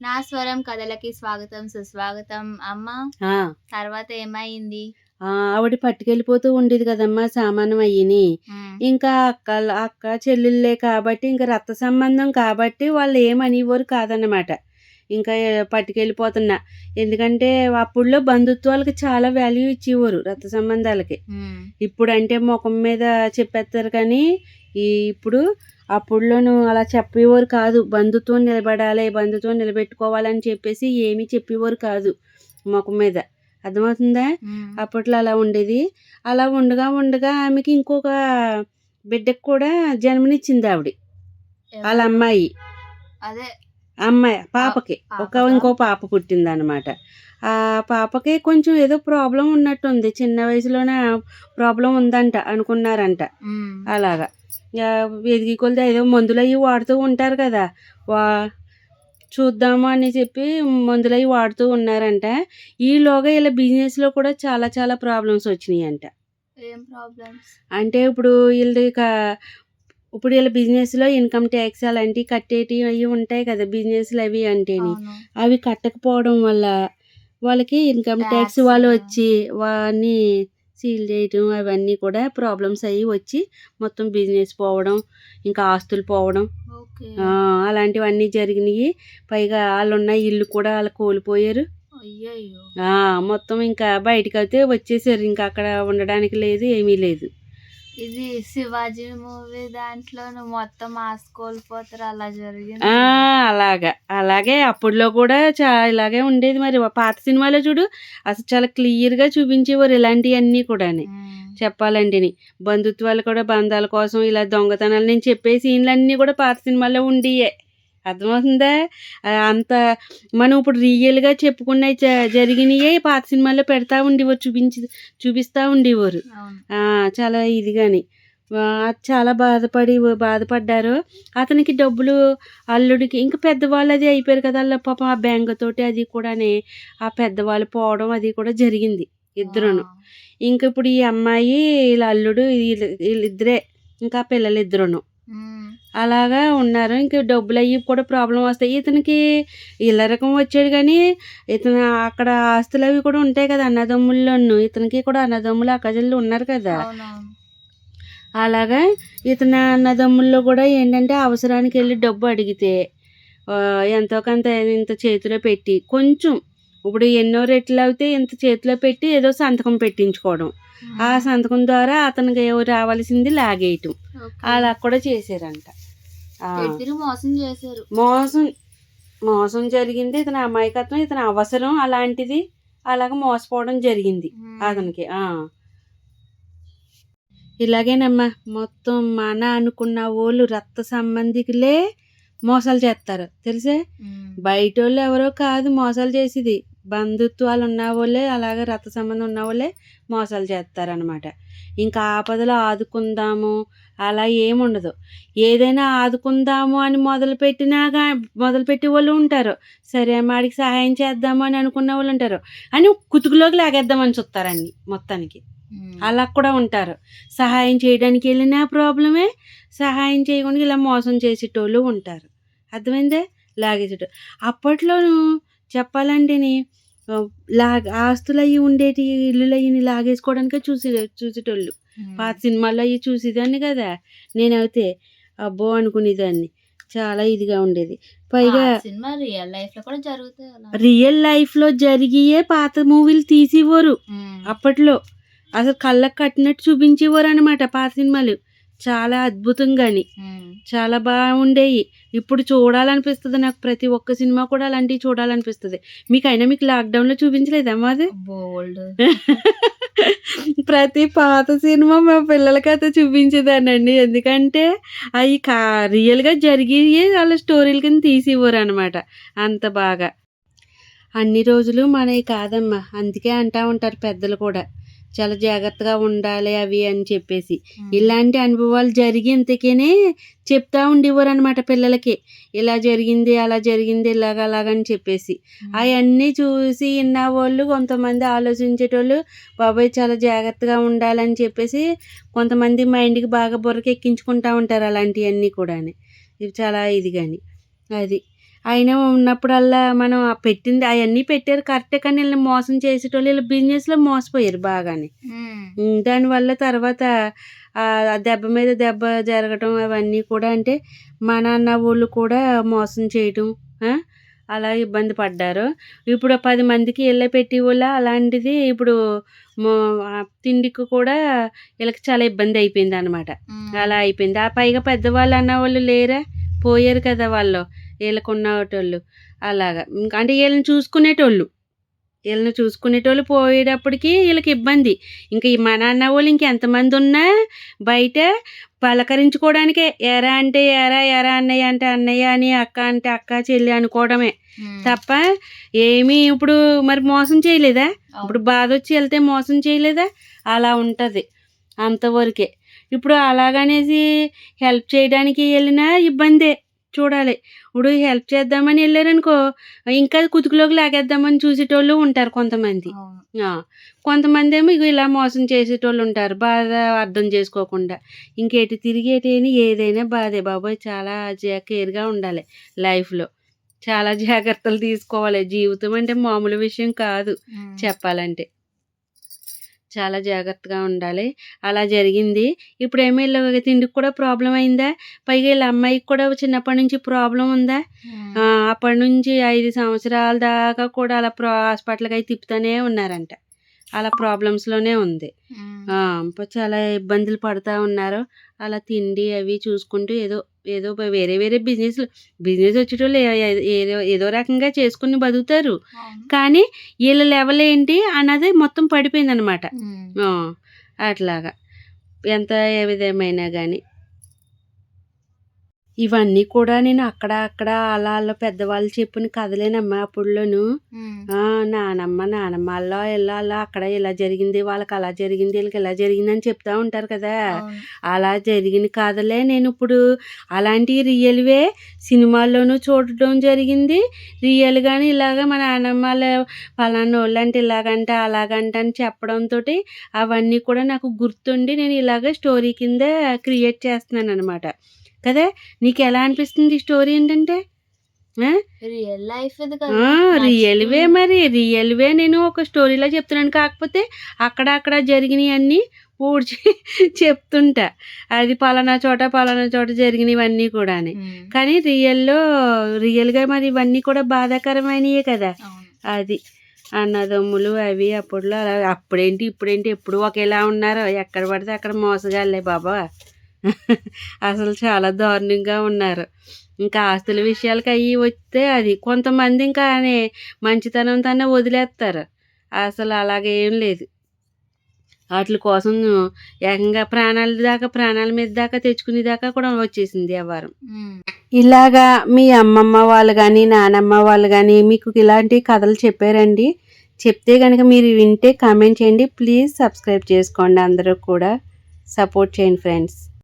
నా స్వరం కథలకి స్వాగతం సుస్వాగతం. అమ్మ తర్వాత ఏమైంది? ఆవిడ పట్టుకెళ్ళిపోతూ ఉండేది కదమ్మా సామానం అయ్యిని. ఇంకా అక్క అక్క చెల్లెళ్ళే కాబట్టి ఇంకా రక్త సంబంధం కాబట్టి వాళ్ళు ఏమనివ్వరు కాదన్నమాట. ఇంకా పట్టుకెళ్ళిపోతున్నా. ఎందుకంటే అప్పుడులో బంధుత్వాలకి చాలా వాల్యూ ఇచ్చేవారు రక్త సంబంధాలకి. ఇప్పుడు అంటే ముఖం మీద చెప్పేస్తారు కానీ ఈ ఇప్పుడు అప్పుడులోను అలా చెప్పేవారు కాదు. బంధుత్వం నిలబడాలి బంధుత్వం నిలబెట్టుకోవాలని చెప్పేసి ఏమీ చెప్పేవారు కాదు ముఖం మీద. అర్థమవుతుందా? అప్పట్లో అలా ఉండేది. అలా ఉండగా ఉండగా ఆమెకి ఇంకొక బిడ్డకు కూడా జన్మనిచ్చింది ఆవిడ. వాళ్ళ? అమ్మాయి. అదే. అమ్మాయి పాపకి. ఒక? ఇంకో పాప పుట్టింది అనమాట ఆ పాపకి కొంచెం ఏదో ప్రాబ్లం ఉన్నట్టుంది. చిన్న వయసులోనే ప్రాబ్లం ఉందంట అనుకున్నారంట. అలాగా. ఎదిగి కొలిది ఏదో మందులు అవి వాడుతూ ఉంటారు కదా. వా చూద్దాము అని చెప్పి మందులు అవి వాడుతూ ఉన్నారంట. ఈలోగా ఇలా బిజినెస్లో కూడా చాలా చాలా ప్రాబ్లమ్స్ వచ్చినాయి అంట ఏం ప్రాబ్లమ్స్ అంటే ఇప్పుడు వీళ్ళది ఇప్పుడు వీళ్ళ బిజినెస్లో ఇన్కమ్ ట్యాక్స్ అలాంటివి కట్టేటివి అవి ఉంటాయి కదా బిజినెస్లు అవి అంటేని. అవును. అవి కట్టకపోవడం వల్ల వాళ్ళకి ఇన్కమ్ ట్యాక్స్. వాళ్ళు వచ్చి వాన్ని సీల్ చేయటం అవన్నీ కూడా ప్రాబ్లమ్స్ అయ్యి వచ్చి మొత్తం బిజినెస్ పోవడం ఇంకా ఆస్తులు పోవడం. అలాంటివన్నీ జరిగినాయి. పైగా వాళ్ళు ఉన్న ఇల్లు కూడా వాళ్ళు కోల్పోయారు. మొత్తం ఇంకా బయటకు అయితే వచ్చేసారు. ఇంకా అక్కడ ఉండడానికి లేదు ఏమీ లేదు. ఇది శివాజీ మూవీ దాంట్లో నువ్వు మొత్తం ఆస్తి కోల్పోతారు అలా జరిగింది. ఆ, అలాగా. అలాగే అప్పుడులో కూడా చా ఇలాగే ఉండేది మరి. పాత సినిమాలో చూడు అసలు చాలా క్లియర్గా చూపించేవారు ఇలాంటివన్నీ కూడా ఉమ్, చెప్పాలంటేని బంధుత్వాలు కూడా బంధాల కోసం ఇలా దొంగతనాలు నేను చెప్పే సీన్లన్నీ కూడా పాత సినిమాల్లో ఉండియే. అర్థమవుతుందా? అంత మనం ఇప్పుడు రియల్గా చెప్పుకున్న జరిగినయే పాత సినిమాల్లో పెడతా ఉండేవారు చూపించి చూపిస్తూ ఉండేవారు. చాలా ఇదిగాని. చాలా బాధపడి బాధపడ్డారు. అతనికి డబ్బులు అల్లుడికి ఇంకా పెద్దవాళ్ళు అది అయిపోయారు కదా వాళ్ళ పాపం ఆ బెంగ తోటి అది కూడానే ఆ పెద్దవాళ్ళు పోవడం అది కూడా జరిగింది ఇద్దరును. ఇంక ఇప్పుడు ఈ అమ్మాయి వీళ్ళ అల్లుడు వీళ్ళ- వీళ్ళిద్దరే ఇంకా పిల్లలు ఇద్దరును అలాగా ఉన్నారు. ఇంక డబ్బులు అయ్యి కూడా ప్రాబ్లం వస్తాయి. ఇతనికి ఇళ్ళ రకం వచ్చాడు కానీ ఇతను అక్కడ ఆస్తులు అవి కూడా ఉంటాయి కదా అన్నదమ్ముల్లోను. ఇతనికి కూడా అన్నదమ్ములు అక్కజల్లు ఉన్నారు కదా. అలాగా ఇతని అన్నదమ్ముల్లో కూడా ఏంటంటే అవసరానికి వెళ్ళి డబ్బు అడిగితే ఎంతో కొంత ఇంత చేతిలో పెట్టి కొంచెం ఇప్పుడు ఎన్నో రెట్లు అయితే ఇంత చేతిలో పెట్టి ఏదో సంతకం పెట్టించుకోవడం. ఆ సంతకం ద్వారా అతనికి ఏవో రావాల్సింది లాగేయటం. అలా కూడా చేశారంట. మోసం చేశారు. మోసం మోసం జరిగింది. ఇతని అమాయకత్వం ఇతని అవసరం అలాంటిది అలాగ మోసపోవడం జరిగింది అతనికి. ఆ. ఇలాగేనమ్మా మొత్తం మన అనుకున్న వాళ్ళు రక్త సంబంధికులే మోసాలు చేస్తారు. తెలుసే? బయట వాళ్ళు ఎవరో కాదు మోసాలు చేసేది. బంధుత్వాలు ఉన్న వాళ్ళే అలాగే రక్త సంబంధం ఉన్న వాళ్ళే మోసాలు చేస్తారనమాట ఇంకా ఆపదలో ఆదుకుందాము అలా ఏముండదు. ఏదైనా ఆదుకుందాము అని మొదలుపెట్టినా మొదలుపెట్టే వాళ్ళు ఉంటారు. సరే మాడికి సహాయం చేద్దాము అని అనుకున్న వాళ్ళు ఉంటారు. అని కుతుకులోకి లాగేద్దామని చూస్తారండి మొత్తానికి. అలా కూడా ఉంటారు. సహాయం చేయడానికి వెళ్ళినా ప్రాబ్లమే సహాయం చేయకుండా ఇలా మోసం చేసేటోళ్ళు ఉంటారు. అర్థమైందే? లాగేసేటోళ్ళు. అప్పట్లోనూ చెప్పాలంటేని లాగ ఆస్తులు అవి ఉండేటి ఇల్లులు అవి లాగేసుకోవడానికే చూసే చూసేటోళ్ళు. పాత సినిమాల్లో అవి చూసేదాన్ని కదా. నేనైతే అబ్బో అనుకునేదాన్ని. చాలా ఇదిగా ఉండేది. పైగా సినిమా రియల్ లైఫ్లో కూడా జరుగుతాయి రియల్ లైఫ్లో జరిగియే పాత మూవీలు తీసేవారు. అప్పట్లో. అసలు కళ్ళకు కట్టినట్టు చూపించేవారు అనమాట పాత సినిమాలు. చాలా అద్భుతంగాని. చాలా బాగుండేవి ఇప్పుడు చూడాలనిపిస్తుంది నాకు ప్రతి ఒక్క సినిమా కూడా అలాంటివి చూడాలనిపిస్తుంది. మీకైనా మీకు లాక్డౌన్లో చూపించలేదమ్మా అది బోల్డ్ ప్రతి పాత సినిమా మా పిల్లలకి అయితే చూపించేదానండి ఎందుకంటే అవి కా రియల్గా జరిగి వాళ్ళ స్టోరీల కింద తీసివ్వరు అనమాట అంత బాగా. అన్ని రోజులు మనవి కాదమ్మా. అందుకే అంటా ఉంటారు పెద్దలు కూడా. చాలా జాగ్రత్తగా ఉండాలి అవి అని చెప్పేసి. ఇలాంటి అనుభవాలు జరిగి ఇంతకేనే చెప్తా ఉండేవారు అనమాట పిల్లలకి. ఇలా జరిగింది అలా జరిగింది ఇలాగ అలాగని చెప్పేసి. అవన్నీ చూసి విన్న వాళ్ళు కొంతమంది ఆలోచించేటోళ్ళు బాబాయ్ చాలా జాగ్రత్తగా ఉండాలని చెప్పేసి కొంతమంది మైండ్కి బాగా బుర్రకి ఎక్కించుకుంటా ఉంటారు అలాంటివన్నీ కూడా ఇవి చాలా ఇది కానీ అది. అయినా ఉన్నప్పుడల్లా మనం ఆ పెట్టింది అవన్నీ పెట్టారు కరెక్టే కానీ వీళ్ళని మోసం చేసేటోళ్ళు వీళ్ళ బిజినెస్లో మోసపోయారు బాగానే. దానివల్ల తర్వాత ఆ దెబ్బ మీద దెబ్బ జరగటం అవన్నీ కూడా అంటే మా నాన్న వాళ్ళు కూడా మోసం చేయటం అలా ఇబ్బంది పడ్డారు. ఇప్పుడు పది మందికి ఇళ్ళ పెట్టి వాళ్ళ అలాంటిది ఇప్పుడు తిండికి కూడా వీళ్ళకి చాలా ఇబ్బంది అయిపోయింది అనమాట. అలా అయిపోయింది. ఆ పైగా పెద్దవాళ్ళు అన్న వాళ్ళు లేరా? పోయారు కదా వాళ్ళు. వీళ్ళకు ఉన్నటోళ్ళు అలాగా. ఇంకా అంటే వీళ్ళని చూసుకునేటోళ్ళు. వీళ్ళని చూసుకునేటోళ్ళు పోయేటప్పటికి వీళ్ళకి ఇబ్బంది. ఇంకా ఈ మా నాన్న వాళ్ళు ఇంకెంతమంది ఉన్నా బయట పలకరించుకోవడానికే ఎరా అంటే ఎరా ఎరా అన్నయ్య అంటే అన్నయ్య అని అక్క అంటే అక్క చెల్లి అనుకోవడమే. తప్ప ఏమీ ఇప్పుడు మరి మోసం చేయలేదా. ఇప్పుడు బాధ వచ్చి వెళ్తే మోసం చేయలేదా? అలా ఉంటుంది అంతవరకే. ఇప్పుడు అలాగనేసి హెల్ప్ చేయడానికి వెళ్ళినా ఇబ్బందే. చూడాలి. ఇప్పుడు హెల్ప్ చేద్దామని వెళ్ళారనుకో ఇంకా కుతుకులోకి లాగేద్దామని చూసేటోళ్ళు ఉంటారు కొంతమంది. కొంతమంది ఏమో ఇగో ఇలా మోసం చేసేటోళ్ళు ఉంటారు. బాధ అర్థం చేసుకోకుండా. ఇంకేటి తిరిగేటి ఏదైనా బాధే. బాబోయ్ చాలా జా- కేర్గా ఉండాలి లైఫ్లో. చాలా జాగ్రత్తలు తీసుకోవాలి. జీవితం అంటే మామూలు విషయం కాదు. చెప్పాలంటే. చాలా జాగ్రత్తగా ఉండాలి. అలా జరిగింది. ఇప్పుడు ఏమో వీళ్ళ తిండికి కూడా ప్రాబ్లం అయిందా? పైగా వీళ్ళ అమ్మాయికి కూడా చిన్నప్పటి నుంచి ప్రాబ్లం ఉందా? అప్పటి నుంచి ఐదు సంవత్సరాల దాకా కూడా అలా ప్రో హాస్పిటల్కి అయి తిప్పుతూనే ఉన్నారంట. అలా ప్రాబ్లమ్స్లోనే ఉంది. చాలా ఇబ్బందులు పడుతూ ఉన్నారు. అలా తిండి అవి చూసుకుంటూ ఏదో ఏదో వేరే వేరే బిజినెస్ బిజినెస్ వచ్చేటోళ్ళు ఏదో ఏదో రకంగా చేసుకుని బతుకుతారు. కానీ వీళ్ళ లెవెల్ ఏంటి అన్నది మొత్తం పడిపోయింది అనమాట ఉమ్. అట్లాగా. ఎంత ఏ విధమైనా కానీ ఇవన్నీ కూడా నేను అక్కడ అక్కడ అలా అలా పెద్దవాళ్ళు చెప్పిన కథలేనమ్మా అప్పుడులోను. నానమ్మ నానమ్మ అలా ఇలా అలా అక్కడ ఇలా జరిగింది వాళ్ళకి అలా జరిగింది వీళ్ళకి ఇలా జరిగింది అని చెప్తా ఉంటారు కదా. అలా జరిగిన కథలే నేను ఇప్పుడు అలాంటి రియల్వే సినిమాల్లోనూ చూడటం జరిగింది. రియల్గానే ఇలాగ మా నాన్నమ్మ పలానా వాళ్ళు అంటే ఇలాగంట అలాగంట అని చెప్పడంతో అవన్నీ కూడా నాకు గుర్తుండి నేను ఇలాగ స్టోరీ కింద క్రియేట్ చేస్తున్నాను అనమాట కదా? నీకు ఎలా అనిపిస్తుంది ఈ స్టోరీ ఏంటంటే? రియల్ లైఫ్ రియల్వే మరి. రియల్వే నేను ఒక స్టోరీలో చెప్తున్నాను. కాకపోతే అక్కడ అక్కడ జరిగినవి అన్నీ పూడ్చి చెప్తుంటా. అది పలానా చోట పలానా చోట జరిగినవన్నీ కూడా. కానీ రియల్లో రియల్గా మరి ఇవన్నీ కూడా బాధాకరమైనయే కదా. అది అన్నదమ్ములు అవి అప్పుడులో అలా అప్పుడేంటి ఇప్పుడేంటి ఎప్పుడు ఒకేలా ఉన్నారు ఎక్కడ పడితే అక్కడ మోసగాళ్ళే బాబా. అసలు చాలా దారుణంగా ఉన్నారు. ఇంకా ఆస్తుల విషయాలకి అవి వస్తే అది కొంతమంది ఇంకా మంచితనం తనే వదిలేస్తారు. అసలు అలాగేం లేదు. వాటి కోసం ఏకంగా ప్రాణాల దాకా ప్రాణాల మీద దాకా తెచ్చుకునే దాకా కూడా వచ్చేసింది వ్యవహారం. ఇలాగా మీ అమ్మమ్మ వాళ్ళు కానీ నానమ్మ వాళ్ళు కానీ మీకు ఇలాంటి కథలు చెప్పారండి. చెప్తే కనుక మీరు వింటే కామెంట్ చేయండి. ప్లీజ్ సబ్స్క్రైబ్ చేసుకోండి అందరూ కూడా. సపోర్ట్ చేయండి ఫ్రెండ్స్.